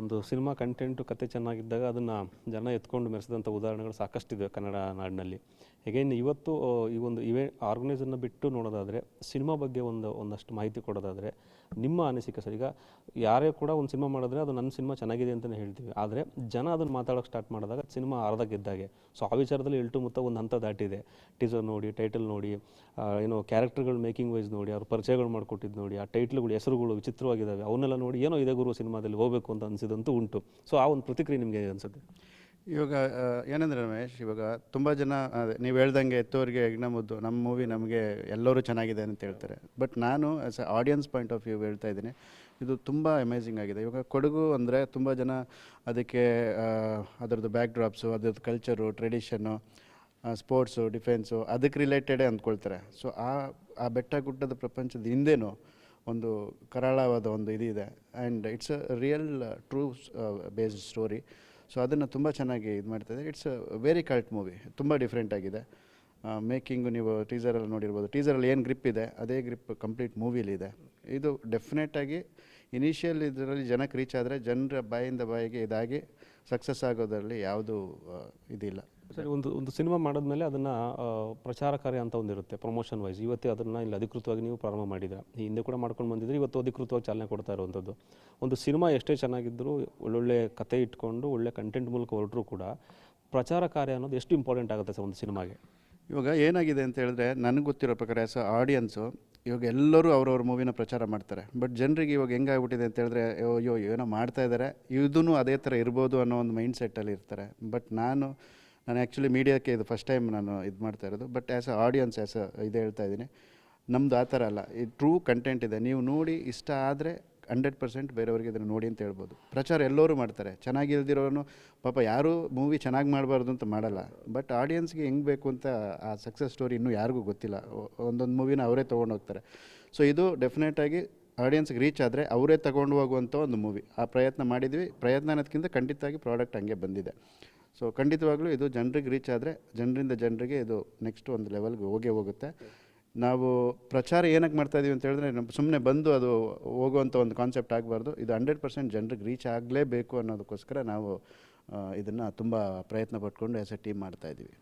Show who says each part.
Speaker 1: ಒಂದು cinema content, ಕತೆ ಚೆನ್ನಾಗಿದ್ದಾಗ ಅದನ್ನು ಜನ ಎತ್ಕೊಂಡು ಮೆರೆಸಿದಂಥ ಉದಾಹರಣೆಗಳು ಸಾಕಷ್ಟಿದೆ ಕನ್ನಡ ನಾಡಿನಲ್ಲಿ. ಹೇಗೇನು ಇವತ್ತು ಈ ಒಂದು ಇವೆ, ಆರ್ಗನೈಸರ್ನ ಬಿಟ್ಟು ನೋಡೋದಾದರೆ, ಸಿನಿಮಾ ಬಗ್ಗೆ ಒಂದು, ಒಂದಷ್ಟು ಮಾಹಿತಿ ಕೊಡೋದಾದರೆ, ನಿಮ್ಮ ಅನಿಸಿಕೆ ಸರ್, ಈಗ ಯಾರೇ ಕೂಡ ಒಂದು ಸಿನಿಮಾ ಮಾಡಿದ್ರೆ ಅದು ನನ್ನ ಸಿನಿಮಾ ಚೆನ್ನಾಗಿದೆ ಅಂತಲೇ ಹೇಳ್ತೀವಿ. ಆದರೆ ಜನ ಅದನ್ನು ಮಾತಾಡೋಕ್ಕೆ ಸ್ಟಾರ್ಟ್ ಮಾಡಿದಾಗ ಸಿನಿಮಾ ಅರ್ಧ ಗೆದ್ದಾಗೆ. ಸೊ ಆ ವಿಚಾರದಲ್ಲಿ ಇಲ್ಟು ಮುತ್ತ ಒಂದು ಹಂತ ದಾಟಿದೆ. ಟೀಸರ್ ನೋಡಿ ಟೈಟಲ್ ನೋಡಿ ಏನೋ ಕ್ಯಾರೆಕ್ಟರ್ಗಳು ಮೇಕಿಂಗ್ ವೈಸ್ ನೋಡಿ, ಅವ್ರ ಪರಿಚಯಗಳು ಮಾಡಿಕೊಟ್ಟಿದ್ದು ನೋಡಿ, ಆ ಟೈಟ್ಲ್ಗಳು ಹೆಸರುಗಳು ವಿಚಿತ್ರವಾಗಿದ್ದಾವೆ. ಅವನ್ನೆಲ್ಲ ನೋಡಿ ಏನೋ ಇದೆ ಗುರು ಸಿನಿಮಾದಲ್ಲಿ ಹೋಗಬೇಕು ಅಂತ ಅನಿಸಿದಂತೂ ಉಂಟು. ಸೊ ಆ ಒಂದು ಪ್ರತಿಕ್ರಿಯೆ ನಿಮಗೆ ಅನಿಸುತ್ತೆ?
Speaker 2: ಇವಾಗ ಏನಂದ್ರೆ ರಮೇಶ್, ಇವಾಗ ತುಂಬ ಜನ, ಅದೇ ನೀವು ಹೇಳ್ದಂಗೆ ಎತ್ತೋರಿಗೆ ಯಜ್ಞ ಮುದ್ದು ನಮ್ಮ ಮೂವಿ ನಮಗೆ ಎಲ್ಲರೂ ಚೆನ್ನಾಗಿದೆ ಅಂತ ಹೇಳ್ತಾರೆ. ಬಟ್ ನಾನು as a audience point of view ಹೇಳ್ತಾ ಇದ್ದೀನಿ, ಇದು ತುಂಬ ಅಮೇಝಿಂಗ್ ಆಗಿದೆ. ಇವಾಗ ಕೊಡಗು ಅಂದರೆ ತುಂಬ ಜನ ಅದಕ್ಕೆ ಅದರದ್ದು ಬ್ಯಾಕ್ ಡ್ರಾಪ್ಸು ಅದ್ರದ್ದು ಕಲ್ಚರು ಟ್ರೆಡಿಷನ್ನು ಸ್ಪೋರ್ಟ್ಸು ಡಿಫೆನ್ಸು ಅದಕ್ಕೆ ರಿಲೇಟೆಡೇ ಅಂದ್ಕೊಳ್ತಾರೆ. ಸೊ ಆ ಆ ಬೆಟ್ಟ ಗುಡ್ಡದ ಪ್ರಪಂಚದ ಹಿಂದೆನೂ ಒಂದು ಕರಾಳವಾದ ಒಂದು ಇದಿದೆ. And it's a real true based story so ಅದನ್ನು ತುಂಬ ಚೆನ್ನಾಗಿ ಇದು ಮಾಡ್ತಾಯಿದೆ it's a very cult movie ತುಂಬ ಡಿಫ್ರೆಂಟ್ ಆಗಿದೆ. ಮೇಕಿಂಗು ನೀವು ಟೀಸರಲ್ಲಿ ನೋಡಿರ್ಬೋದು. ಟೀಸರಲ್ಲಿ ಏನು ಗ್ರಿಪ್ ಇದೆ, ಅದೇ ಗ್ರಿಪ್ ಕಂಪ್ಲೀಟ್ ಮೂವಿಲಿದೆ ಇದು. ಡೆಫಿನೆಟಾಗಿ ಇನಿಷಿಯಲ್ ಇದರಲ್ಲಿ ಜನಕ್ಕೆ ರೀಚ್ ಆದರೆ, ಜನರ ಬಾಯಿಂದ ಬಾಯಿಗೆ ಇದಾಗಿ ಸಕ್ಸಸ್ ಆಗೋದರಲ್ಲಿ ಯಾವುದೂ ಇದಿಲ್ಲ.
Speaker 1: ಸರಿ, ಒಂದು ಒಂದು ಸಿನಿಮಾ ಮಾಡಿದ್ಮೇಲೆ ಅದನ್ನು ಪ್ರಚಾರ ಕಾರ್ಯ ಅಂತ ಒಂದಿರುತ್ತೆ ಪ್ರಮೋಷನ್ ವೈಸ್ ಇವತ್ತೇ ಅದನ್ನು ಇಲ್ಲಿ ಅಧಿಕೃತವಾಗಿ ನೀವು ಪ್ರಾರಂಭ ಮಾಡಿದ್ರೆ ಹಿಂದೆ ಕೂಡ ಮಾಡ್ಕೊಂಡು ಬಂದಿದ್ರೆ ಇವತ್ತು ಅಧಿಕೃತವಾಗಿ ಚಾಲನೆ ಕೊಡ್ತಾ ಇರುವಂಥದ್ದು. ಒಂದು ಸಿನಿಮಾ ಎಷ್ಟೇ ಚೆನ್ನಾಗಿದ್ದರೂ ಒಳ್ಳೊಳ್ಳೆ ಕತೆ ಇಟ್ಕೊಂಡು, ಒಳ್ಳೆ ಕಂಟೆಂಟ್ ಮೂಲಕ ಹೊರಟರೂ ಕೂಡ ಪ್ರಚಾರ ಕಾರ್ಯ ಅನ್ನೋದು ಎಷ್ಟು ಇಂಪಾರ್ಟೆಂಟ್ ಆಗುತ್ತೆ ಸರ್ ಒಂದು ಸಿನಿಮಾಗೆ?
Speaker 2: ಇವಾಗ ಏನಾಗಿದೆ ಅಂತ ಹೇಳಿದ್ರೆ, ನನಗೆ ಗೊತ್ತಿರೋ ಪ್ರಕಾರ ಆ್ಯಸ್ ಆಡಿಯನ್ಸು ಇವಾಗ ಎಲ್ಲರೂ ಅವ್ರವ್ರ ಮೂವಿನ ಪ್ರಚಾರ ಮಾಡ್ತಾರೆ. ಬಟ್ ಜನರಿಗೆ ಇವಾಗ ಹೆಂಗಾಗ್ಬಿಟ್ಟಿದೆ ಅಂತ ಹೇಳಿದ್ರೆ, ಅಯ್ಯೋ ಏನೋ ಮಾಡ್ತಾ ಇದ್ದಾರೆ ಇದೂ ಅದೇ ಥರ ಇರ್ಬೋದು ಅನ್ನೋ ಒಂದು ಮೈಂಡ್ ಸೆಟ್ಟಲ್ಲಿ ಇರ್ತಾರೆ. ಬಟ್ ನಾನು ನಾನು ಆ್ಯಕ್ಚುಲಿ ಮೀಡಿಯಾಕ್ಕೆ ಇದು ಫಸ್ಟ್ ಟೈಮ್ ನಾನು ಇದು ಮಾಡ್ತಾ ಇರೋದು but as a audience as a ಇದು ಹೇಳ್ತಾ ಇದ್ದೀನಿ. ನಮ್ಮದು ಆ ಥರ ಅಲ್ಲ. ಈ ಟ್ರೂ ಕಂಟೆಂಟ್ ಇದೆ. ನೀವು ನೋಡಿ ಇಷ್ಟ ಆದರೆ ಹಂಡ್ರೆಡ್ ಪರ್ಸೆಂಟ್ ಬೇರೆಯವ್ರಿಗೆ ಇದನ್ನು ನೋಡಿ ಅಂತ ಹೇಳ್ಬೋದು. ಪ್ರಚಾರ ಎಲ್ಲರೂ ಮಾಡ್ತಾರೆ. ಚೆನ್ನಾಗಿಲ್ದಿರೋನು ಪಾಪ ಯಾರೂ ಮೂವಿ ಚೆನ್ನಾಗಿ ಮಾಡಬಾರ್ದು ಅಂತ ಮಾಡಲ್ಲ. ಬಟ್ ಆಡಿಯನ್ಸ್ಗೆ ಹೆಂಗೆ ಬೇಕು ಅಂತ ಆ ಸಕ್ಸಸ್ ಸ್ಟೋರಿ ಇನ್ನೂ ಯಾರಿಗೂ ಗೊತ್ತಿಲ್ಲ. ಒಂದೊಂದು ಮೂವಿನ ಅವರೇ ತೊಗೊಂಡು ಹೋಗ್ತಾರೆ. ಸೊ ಇದು ಡೆಫಿನೆಟಾಗಿ ಆಡಿಯನ್ಸ್ಗೆ ರೀಚ್ ಆದರೆ ಅವರೇ ತಗೊಂಡು ಹೋಗುವಂಥ ಒಂದು ಮೂವಿ ಆ ಪ್ರಯತ್ನ ಮಾಡಿದ್ವಿ. ಪ್ರಯತ್ನ ಅನ್ನೋದಕ್ಕಿಂತ ಖಂಡಿತವಾಗಿ ಪ್ರಾಡಕ್ಟ್ ಹಂಗೆ ಬಂದಿದೆ. ಸೊ ಖಂಡಿತವಾಗಲೂ ಇದು ಜನರಿಗೆ ರೀಚ್ ಆದರೆ, ಜನರಿಂದ ಜನರಿಗೆ ಇದು ನೆಕ್ಸ್ಟ್ ಒಂದು ಲೆವೆಲ್ಗೆ ಹೋಗೇ ಹೋಗುತ್ತೆ. ನಾವು ಪ್ರಚಾರ ಏನಕ್ಕೆ ಮಾಡ್ತಾ ಇದೀವಿ ಅಂತ ಹೇಳಿದ್ರೆ ನಮ್ಮ ಸುಮ್ಮನೆ ಬಂದು ಅದು ಹೋಗುವಂಥ ಒಂದು ಕಾನ್ಸೆಪ್ಟ್ ಆಗಬಾರ್ದು. ಇದು ಹಂಡ್ರೆಡ್ ಪರ್ಸೆಂಟ್ ಜನರಿಗೆ ರೀಚ್ ಆಗಲೇಬೇಕು ಅನ್ನೋದಕ್ಕೋಸ್ಕರ ನಾವು ಇದನ್ನು ತುಂಬ ಪ್ರಯತ್ನ ಪಟ್ಕೊಂಡು ಆ್ಯಸ್ ಎ ಟೀಮ್ ಮಾಡ್ತಾ ಇದ್ದೀವಿ